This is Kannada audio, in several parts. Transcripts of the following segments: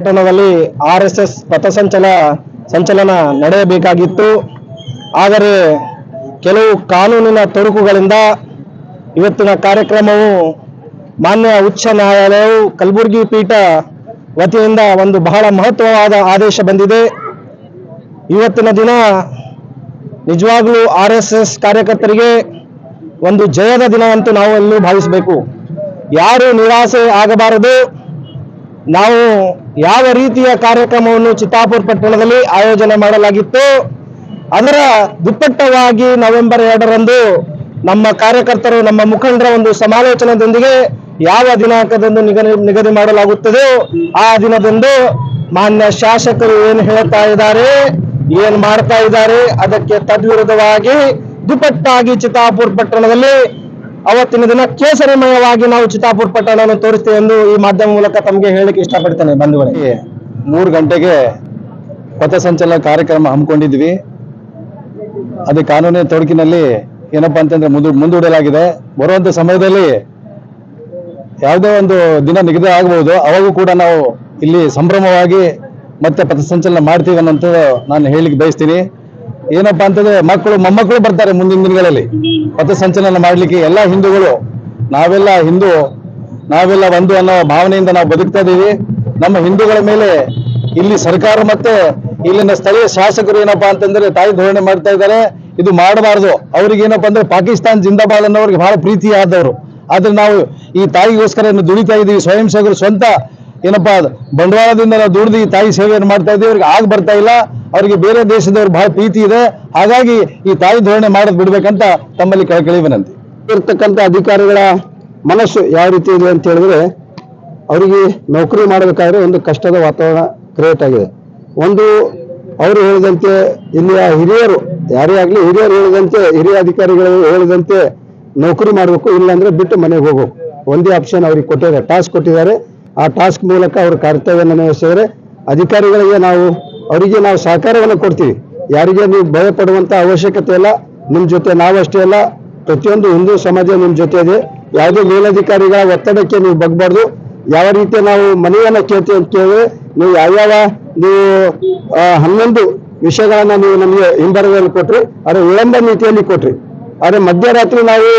ಪಟ್ಟಣದಲ್ಲಿ ಆರ್ ಎಸ್ ಎಸ್ ಪಥಸಂಚಲ ಸಂಚಲನ ನಡೆಯಬೇಕಾಗಿತ್ತು. ಆದರೆ ಕೆಲವು ಕಾನೂನಿನ ತೊಡಕುಗಳಿಂದ ಇವತ್ತಿನ ಕಾರ್ಯಕ್ರಮವು ಮಾನ್ಯ ಉಚ್ಚ ನ್ಯಾಯಾಲಯವು ಕಲಬುರಗಿ ಪೀಠ ವತಿಯಿಂದ ಒಂದು ಬಹಳ ಮಹತ್ವವಾದ ಆದೇಶ ಬಂದಿದೆ. ಇವತ್ತಿನ ದಿನ ನಿಜವಾಗ್ಲೂ ಆರ್ ಎಸ್ ಎಸ್ ಕಾರ್ಯಕರ್ತರಿಗೆ ಒಂದು ಜಯದ ದಿನ ಅಂತೂ ನಾವು ಎಲ್ಲೂ ಭಾವಿಸಬೇಕು. ಯಾರು ನಿರಾಸೆ ಆಗಬಾರದು. ನಾವು ಯಾವ ರೀತಿಯ ಕಾರ್ಯಕ್ರಮವನ್ನು ಚಿತ್ತಾಪುರ ಪಟ್ಟಣದಲ್ಲಿ ಆಯೋಜನೆ ಮಾಡಲಾಗಿತ್ತು, ಅದರ ದುಪ್ಪಟ್ಟವಾಗಿ ನವೆಂಬರ್ ಎರಡರಂದು ನಮ್ಮ ಕಾರ್ಯಕರ್ತರು, ನಮ್ಮ ಮುಖಂಡರ ಒಂದು ಸಮಾಲೋಚನೆಯೊಂದಿಗೆ ಯಾವ ದಿನಾಂಕದಂದು ನಿಗದಿ ನಿಗದಿ ಮಾಡಲಾಗುತ್ತದೋ ಆ ದಿನದಂದು ಮಾನ್ಯ ಶಾಸಕರು ಏನು ಹೇಳ್ತಾ ಇದ್ದಾರೆ, ಏನ್ ಮಾಡ್ತಾ ಇದ್ದಾರೆ, ಅದಕ್ಕೆ ತದ್ವಿರುದ್ಧವಾಗಿ ದುಪ್ಪಟ್ಟಾಗಿ ಚಿತ್ತಾಪುರ ಪಟ್ಟಣದಲ್ಲಿ ಅವತ್ತಿನ ದಿನ ಕೇಸರಿಮಯವಾಗಿ ನಾವು ಚಿತ್ತಾಪುರ ಪಟ್ಟಣವನ್ನು ತೋರಿಸ್ತೇವೆ ಎಂದು ಈ ಮಾಧ್ಯಮ ಮೂಲಕ ತಮಗೆ ಹೇಳಲಿಕ್ಕೆ ಇಷ್ಟಪಡ್ತೇನೆ, ಬಂಧುಗಳೇ. ಮೂರು ಗಂಟೆಗೆ ಪಥಸಂಚಲನ ಕಾರ್ಯಕ್ರಮ ಹಮ್ಮಿಕೊಂಡಿದ್ವಿ. ಅದು ಕಾನೂನಿನ ತೊಡಕಿನಲ್ಲಿ ಏನಪ್ಪಾ ಅಂತಂದ್ರೆ ಮುಂದು, ಮುಂದೂಡಲಾಗಿದೆ. ಬರುವಂತ ಸಮಯದಲ್ಲಿ ಯಾವುದೇ ಒಂದು ದಿನ ನಿಗದಿ ಆಗಬಹುದು ಅವಾಗೂ ಕೂಡ ನಾವು ಇಲ್ಲಿ ಸಂಭ್ರಮವಾಗಿ ಮತ್ತೆ ಪಥಸಂಚಲನ ಮಾಡ್ತೀವಿ ಅನ್ನೋಂಥದ್ದು ನಾನು ಹೇಳಿಕ್ಕೆ ಬಯಸ್ತೀನಿ. ಏನಪ್ಪಾ ಅಂತಂದ್ರೆ ಮಕ್ಕಳು, ಮೊಮ್ಮಕ್ಕಳು ಬರ್ತಾರೆ ಮುಂದಿನ ದಿನಗಳಲ್ಲಿ. ಪಥಸಂಚಲನ ಮಾಡ್ಲಿಕ್ಕೆ ಎಲ್ಲ ಹಿಂದೂಗಳು, ನಾವೆಲ್ಲ ಹಿಂದೂ, ನಾವೆಲ್ಲ ಒಂದು ಅನ್ನೋ ಭಾವನೆಯಿಂದ ನಾವು ಬದುಕ್ತಾ ಇದ್ದೀವಿ. ನಮ್ಮ ಹಿಂದೂಗಳ ಮೇಲೆ ಇಲ್ಲಿ ಸರ್ಕಾರ ಮತ್ತೆ ಇಲ್ಲಿನ ಸ್ಥಳೀಯ ಶಾಸಕರು ಏನಪ್ಪಾ ಅಂತಂದ್ರೆ ತಾಯಿ ಧೋರಣೆ ಮಾಡ್ತಾ ಇದ್ದಾರೆ. ಇದು ಮಾಡಬಾರ್ದು. ಅವ್ರಿಗೆ ಏನಪ್ಪಾ ಅಂದ್ರೆ ಪಾಕಿಸ್ತಾನ್ ಜಿಂದಾಬಾದ್ ಅನ್ನೋರಿಗೆ ಬಹಳ ಪ್ರೀತಿ ಆದವರು ಆದ್ರೆ ನಾವು ಈ ತಾಯಿಗೋಸ್ಕರ ದುಡಿತಾ ಇದೀವಿ ಸ್ವಯಂ ಸೇವಕರು ಸ್ವಂತ ಏನಪ್ಪಾ ಬಂಡವಾಳದಿಂದ ನಾವು ದುಡ್ದು ಈ ತಾಯಿ ಸೇವೆಯನ್ನು ಮಾಡ್ತಾ ಇದ್ದೀವಿ, ಅವ್ರಿಗೆ ಆಗ ಬರ್ತಾ ಇಲ್ಲ, ಅವರಿಗೆ ಬೇರೆ ದೇಶದವ್ರು ಬಹಳ ಪ್ರೀತಿ ಇದೆ, ಹಾಗಾಗಿ ಈ ತಾಯಿ ಧೋರಣೆ ಮಾಡೋದು ಬಿಡ್ಬೇಕಂತ ತಮ್ಮಲ್ಲಿ ಕಳಕಳಿ ವಿನಂತಿ. ಇರ್ತಕ್ಕಂಥ ಅಧಿಕಾರಿಗಳ ಮನಸ್ಸು ಯಾವ ರೀತಿ ಇದೆ ಅಂತ ಹೇಳಿದ್ರೆ, ಅವರಿಗೆ ನೌಕರಿ ಮಾಡಬೇಕಾದ್ರೆ ಒಂದು ಕಷ್ಟದ ವಾತಾವರಣ ಕ್ರಿಯೇಟ್ ಆಗಿದೆ. ಒಂದು ಅವರು ಹೇಳಿದಂತೆ ಇಲ್ಲಿಯ ಹಿರಿಯರು, ಯಾರೇ ಆಗಲಿ ಹಿರಿಯರು ಹೇಳಿದಂತೆ, ಹಿರಿಯ ಅಧಿಕಾರಿಗಳು ಹೇಳಿದಂತೆ ನೌಕರಿ ಮಾಡಬೇಕು, ಇಲ್ಲಾಂದ್ರೆ ಬಿಟ್ಟು ಮನೆಗೆ ಹೋಗಬೇಕು ಒಂದೇ ಆಪ್ಷನ್ ಅವ್ರಿಗೆ ಕೊಟ್ಟಿದ್ದಾರೆ, ಟಾಸ್ಕ್ ಕೊಟ್ಟಿದ್ದಾರೆ. ಆ ಟಾಸ್ಕ್ ಮೂಲಕ ಅವರು ಕರ್ತವ್ಯವನ್ನು ನಿರ್ವಹಿಸಿದರೆ ಅಧಿಕಾರಿಗಳಿಗೆ ನಾವು, ಅವರಿಗೆ ನಾವು ಸಹಕಾರವನ್ನು ಕೊಡ್ತೀವಿ. ಯಾರಿಗೆ ನೀವು ಭಯ ಪಡುವಂಥ ಅವಶ್ಯಕತೆ ಇಲ್ಲ ನಿಮ್ಮ ಜೊತೆ ನಾವಷ್ಟೇ ಅಲ್ಲ, ಪ್ರತಿಯೊಂದು ಹಿಂದೂ ಸಮಾಜ ನಿಮ್ಮ ಜೊತೆ ಇದೆ. ಯಾವುದೇ ಮೇಲಧಿಕಾರಿಗಳ ಒತ್ತಡಕ್ಕೆ ನೀವು ಬಗ್ಬಾರ್ದು. ಯಾವ ರೀತಿ ನಾವು ಮನೆಯನ್ನ ಕೇಳ್ತೀವಿ ಅಂತ ಕೇಳಿದ್ರೆ ನೀವು ಯಾವ್ಯಾವ ನೀವು ಹನ್ನೊಂದು ವಿಷಯಗಳನ್ನ ನೀವು ನಮಗೆ ಹಿಂಬರದಲ್ಲಿ ಕೊಟ್ರಿ, ಆದರೆ ವಿಳಂಬ ನೀತಿಯಲ್ಲಿ ಕೊಟ್ರಿ. ಆದರೆ ಮಧ್ಯರಾತ್ರಿ ನಾವು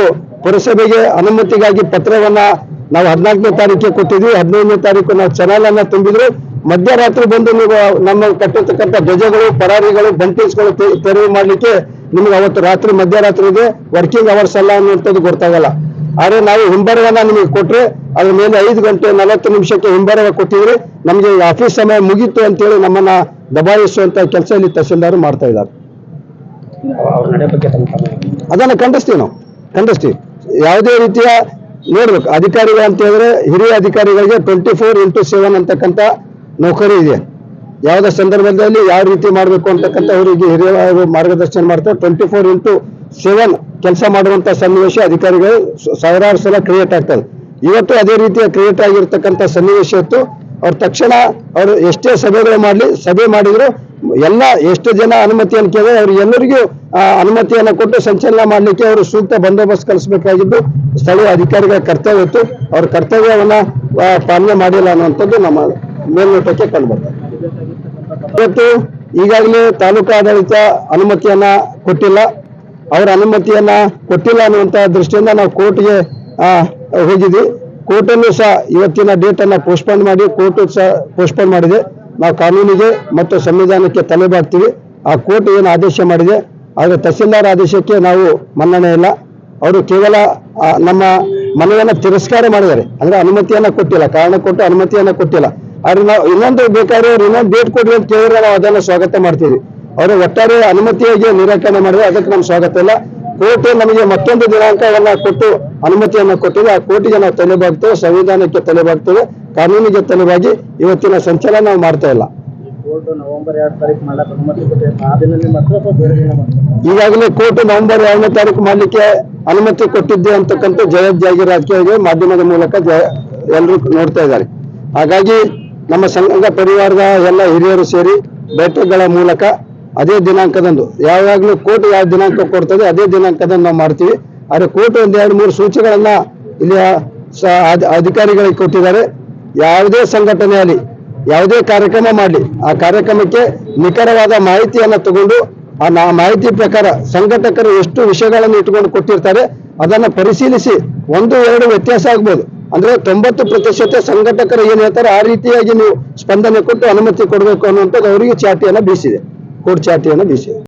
ಪುರಸಭೆಗೆ ಅನುಮತಿಗಾಗಿ ಪತ್ರವನ್ನ ನಾವು ಹದಿನಾಲ್ಕನೇ ತಾರೀಕಿಗೆ ಕೊಟ್ಟಿದ್ವಿ ಹದಿನೈದನೇ ತಾರೀಕು ನಾವು ಚಾನಲ್ ಅನ್ನ ತುಂಬಿದ್ರು. ಮಧ್ಯರಾತ್ರಿ ಬಂದು ನೀವು ನಮ್ಮ ಕಟ್ಟಿರ್ತಕ್ಕಂಥ ಧ್ವಜಗಳು ಪರಾರಿಗಳು ಬಂಟಿಸ್ಗಳು ತೆರವು ಮಾಡ್ಲಿಕ್ಕೆ ನಿಮ್ಗೆ ಅವತ್ತು ರಾತ್ರಿ ಮಧ್ಯರಾತ್ರಿ ಇದೆ ವರ್ಕಿಂಗ್ ಅವರ್ಸ್ ಅಲ್ಲ ಅನ್ನುವಂಥದ್ದು ಗೊತ್ತಾಗಲ್ಲ. ಆದ್ರೆ ನಾವು ಹಿಂಬರವನ್ನ ನಿಮಗೆ ಕೊಟ್ರೆ ಅದ್ರ ಮೇಲೆ ಐದು ಗಂಟೆ ನಲವತ್ತು ನಿಮಿಷಕ್ಕೆ ಹಿಂಬರವ ಕೊಟ್ಟಿದ್ರೆ ನಮಗೆ ಆಫೀಸ್ ಸಮಯ ಮುಗೀತು ಅಂತೇಳಿ ನಮ್ಮನ್ನ ದಬಾಯಿಸುವಂತ ಕೆಲಸ ಇಲ್ಲಿ ತಹಸೀಲ್ದಾರ್ ಮಾಡ್ತಾ ಇದ್ದಾರೆ. ಅದನ್ನ ಖಂಡಿಸ್ತೀವಿ ನಾವು. ಖಂಡಿಸ್ತೀವಿ. ಯಾವುದೇ ರೀತಿಯ ನೋಡ್ಬೇಕು. ಅಧಿಕಾರಿಗಳು ಅಂತ ಹೇಳಿದ್ರೆ ಹಿರಿಯ ಅಧಿಕಾರಿಗಳಿಗೆ ಟ್ವೆಂಟಿ ಫೋರ್ ಇಂಟು ಸೆವೆನ್ ಅಂತಕ್ಕಂಥ ನೌಕರಿ ಇದೆ. ಯಾವುದೇ ಸಂದರ್ಭದಲ್ಲಿ ಯಾವ ರೀತಿ ಮಾಡಬೇಕು ಅಂತಕ್ಕಂಥ ಅವರಿಗೆ ಹಿರಿಯರು ಮಾರ್ಗದರ್ಶನ ಮಾಡ್ತಾರೆ. ಟ್ವೆಂಟಿ ಫೋರ್ ಇಂಟು ಸೆವೆನ್ ಕೆಲಸ ಮಾಡುವಂತ ಸನ್ನಿವೇಶ ಅಧಿಕಾರಿಗಳು ಸಾವಿರಾರು ಸಲ ಕ್ರಿಯೇಟ್ ಆಗ್ತದೆ. ಇವತ್ತು ಅದೇ ರೀತಿಯ ಕ್ರಿಯೇಟ್ ಆಗಿರ್ತಕ್ಕಂಥ ಸನ್ನಿವೇಶ ಇತ್ತು. ಅವ್ರ ತಕ್ಷಣ ಅವರು ಎಷ್ಟೇ ಸಭೆಗಳು ಮಾಡಲಿ, ಸಭೆ ಮಾಡಿದ್ರು ಎಲ್ಲ ಎಷ್ಟು ಜನ ಅನುಮತಿಯನ್ನು ಕೇಳಿದ್ರೆ ಅವ್ರು ಎಲ್ಲರಿಗೂ ಅನುಮತಿಯನ್ನು ಕೊಟ್ಟು ಸಂಚಲನ ಮಾಡಲಿಕ್ಕೆ ಅವರು ಸೂಕ್ತ ಬಂದೋಬಸ್ತ್ ಕಲಿಸಬೇಕಾಗಿದ್ದು, ಸ್ಥಳೀಯ ಅಧಿಕಾರಿಗಳ ಕರ್ತವ್ಯ ಇತ್ತು. ಅವ್ರ ಕರ್ತವ್ಯವನ್ನ ಪಾಲನೆ ಮಾಡಿಲ್ಲ ಅನ್ನುವಂಥದ್ದು ನಮ್ಮ ಮೇಲ್ನೋಟಕ್ಕೆ ಕಂಡುಬರ್ತದೆ ಇವತ್ತು ಈಗಾಗಲೇ ತಾಲೂಕು ಆಡಳಿತ ಅನುಮತಿಯನ್ನ ಕೊಟ್ಟಿಲ್ಲ. ಅವರ ಅನುಮತಿಯನ್ನ ಕೊಟ್ಟಿಲ್ಲ ಅನ್ನುವಂತ ದೃಷ್ಟಿಯಿಂದ ನಾವು ಕೋರ್ಟ್ಗೆ ಹೋಗಿದ್ವಿ. ಕೋರ್ಟನ್ನು ಸಹ ಇವತ್ತಿನ ಡೇಟ್ ಅನ್ನ ಪೋಸ್ಟ್ಪೋನ್ ಮಾಡಿ, ಕೋರ್ಟ್ ಸಹ ಪೋಸ್ಟ್ಪೋನ್ ಮಾಡಿದೆ. ನಾವು ಕಾನೂನಿಗೆ ಮತ್ತು ಸಂವಿಧಾನಕ್ಕೆ ತಲೆ ಬಾಡ್ತೀವಿ. ಆ ಕೋರ್ಟ್ ಏನು ಆದೇಶ ಮಾಡಿದೆ, ಆದರೆ ತಹಸೀಲ್ದಾರ್ ಆದೇಶಕ್ಕೆ ನಾವು ಮನ್ನಣೆ ಇಲ್ಲ. ಅವರು ಕೇವಲ ನಮ್ಮ ಮನೆಯನ್ನು ತಿರಸ್ಕಾರ ಮಾಡಿದ್ದಾರೆ. ಅಂದ್ರೆ ಅನುಮತಿಯನ್ನ ಕೊಟ್ಟಿಲ್ಲ, ಕಾರಣ ಕೊಟ್ಟು ಅನುಮತಿಯನ್ನ ಕೊಟ್ಟಿಲ್ಲ. ಆದರೆ ನಾವು ಇನ್ನೊಂದು ಬೇಕಾದ್ರೆ ಅವ್ರು ಇನ್ನೊಂದು ಡೇಟ್ ಕೊಡಿ ಅಂತ ಕೇಳಿದ್ರೆ ನಾವು ಅದನ್ನ ಸ್ವಾಗತ ಮಾಡ್ತೀವಿ. ಅವರು ಒಟ್ಟಾರೆ ಅನುಮತಿಯಾಗಿ ನಿರಾಕರಣೆ ಮಾಡಿದ್ರೆ ಅದಕ್ಕೆ ನಮ್ಗೆ ಸ್ವಾಗತ ಇಲ್ಲ. ಕೋರ್ಟ್ ನಮಗೆ ಮತ್ತೊಂದು ದಿನಾಂಕವನ್ನ ಕೊಟ್ಟು ಅನುಮತಿಯನ್ನ ಕೊಟ್ಟಿದೆ. ಆ ಕೋರ್ಟಿಗೆ ನಾವು ತಲೆಬಾಗ್ತೇವೆ ಸಂವಿಧಾನಕ್ಕೆ ತಲೆಬಾಗ್ತೇವೆ ಕಾನೂನಿಗೆ ಕಾನೂನಿಗೆ ತಲುವಾಗಿ ಇವತ್ತಿನ ಸಂಚಲನ ನಾವು ಮಾಡ್ತಾ ಇಲ್ಲ. ಈಗಾಗಲೇ ಕೋರ್ಟ್ ನವೆಂಬರ್ ಎರಡನೇ ತಾರೀಕು ಮಾಡಲಿಕ್ಕೆ ಅನುಮತಿ ಕೊಟ್ಟಿದ್ದೆ ಅಂತಕ್ಕಂಥ ಜಯದ್ ರಾಜಕೀಯ ಮಾಧ್ಯಮದ ಮೂಲಕ ಎಲ್ಲರೂ ನೋಡ್ತಾ ಇದ್ದಾರೆ. ಹಾಗಾಗಿ ನಮ್ಮ ಸಂಘದ ಪರಿವಾರದ ಎಲ್ಲ ಹಿರಿಯರು ಸೇರಿ ಬೆಟ್ಟಗಳ ಮೂಲಕ ಅದೇ ದಿನಾಂಕದಂದು ಯಾವಾಗಲೂ ಕೋರ್ಟ್ ಯಾವ ದಿನಾಂಕ ಕೊಡ್ತದೆ ಅದೇ ದಿನಾಂಕದಂದು ನಾವು ಮಾಡ್ತೀವಿ. ಆದರೆ ಕೋರ್ಟ್ ಒಂದೆರಡು ಮೂರು ಸೂಚನೆಗಳನ್ನ ಇಲ್ಲಿ ಅಧಿಕಾರಿಗಳಿಗೆ ಕೊಟ್ಟಿದ್ದಾರೆ. ಯಾವುದೇ ಸಂಘಟನೆ ಆಗಲಿ, ಯಾವುದೇ ಕಾರ್ಯಕ್ರಮ ಮಾಡಲಿ, ಆ ಕಾರ್ಯಕ್ರಮಕ್ಕೆ ನಿಖರವಾದ ಮಾಹಿತಿಯನ್ನು ತಗೊಂಡು ಆ ಮಾಹಿತಿ ಪ್ರಕಾರ ಸಂಘಟಕರು ಎಷ್ಟು ವಿಷಯಗಳನ್ನು ಇಟ್ಕೊಂಡು ಕೊಟ್ಟಿರ್ತಾರೆ, ಅದನ್ನು ಪರಿಶೀಲಿಸಿ ಒಂದು, ಎರಡು ವ್ಯತ್ಯಾಸ ಆಗ್ಬೋದು. ಅಂದ್ರೆ ತೊಂಬತ್ತು ಪ್ರತಿಶತ ಸಂಘಟಕರು ಏನ್ ಹೇಳ್ತಾರೆ, ಆ ರೀತಿಯಾಗಿ ನೀವು ಸ್ಪಂದನೆ ಕೊಟ್ಟು ಅನುಮತಿ ಕೊಡಬೇಕು ಅನ್ನುವಂಥದ್ದು ಅವರಿಗೆ ಚಾಟಿಯನ್ನು ಬೀಸಿದೆ. ಕೋರ್ಟ್ ಚಾಟಿಯನ್ನು ಬೀಸಿದೆ.